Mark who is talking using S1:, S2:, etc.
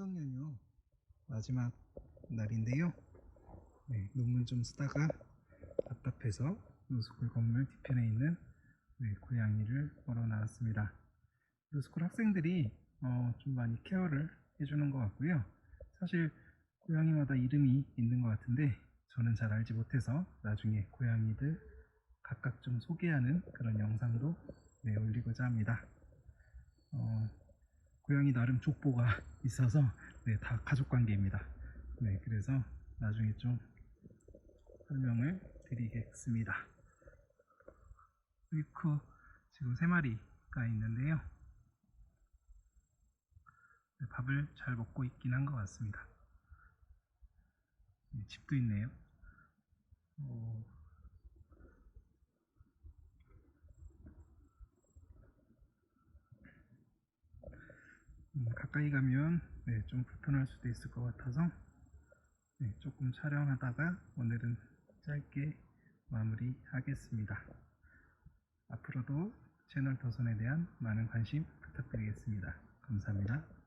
S1: 추석 연휴 마지막 날인데요. 네, 논문 좀 쓰다가 답답해서 로스쿨 건물 뒤편에 있는 네, 고양이를 보러 나왔습니다. 로스쿨 학생들이 어, 좀 많이 케어를 해주는 것 같고요. 사실 고양이마다 이름이 있는 것 같은데 저는 잘 알지 못해서 나중에 고양이들 각각 좀 소개하는 그런 영상도 네, 올리고자 합니다. 어, 고양이 나름 족보가 있어서 네, 다 가족 관계입니다. 네, 그래서 나중에 좀 설명을 드리겠습니다. 위크 지금 세 마리가 있는데요. 네, 밥을 잘 먹고 있긴 한 것 같습니다. 네, 집도 있네요. 어, 가까이 가면 네, 좀 불편할 수도 있을 것 같아서 네, 조금 촬영하다가 오늘은 짧게 마무리 하겠습니다. 앞으로도 채널 도선에 대한 많은 관심 부탁드리겠습니다. 감사합니다.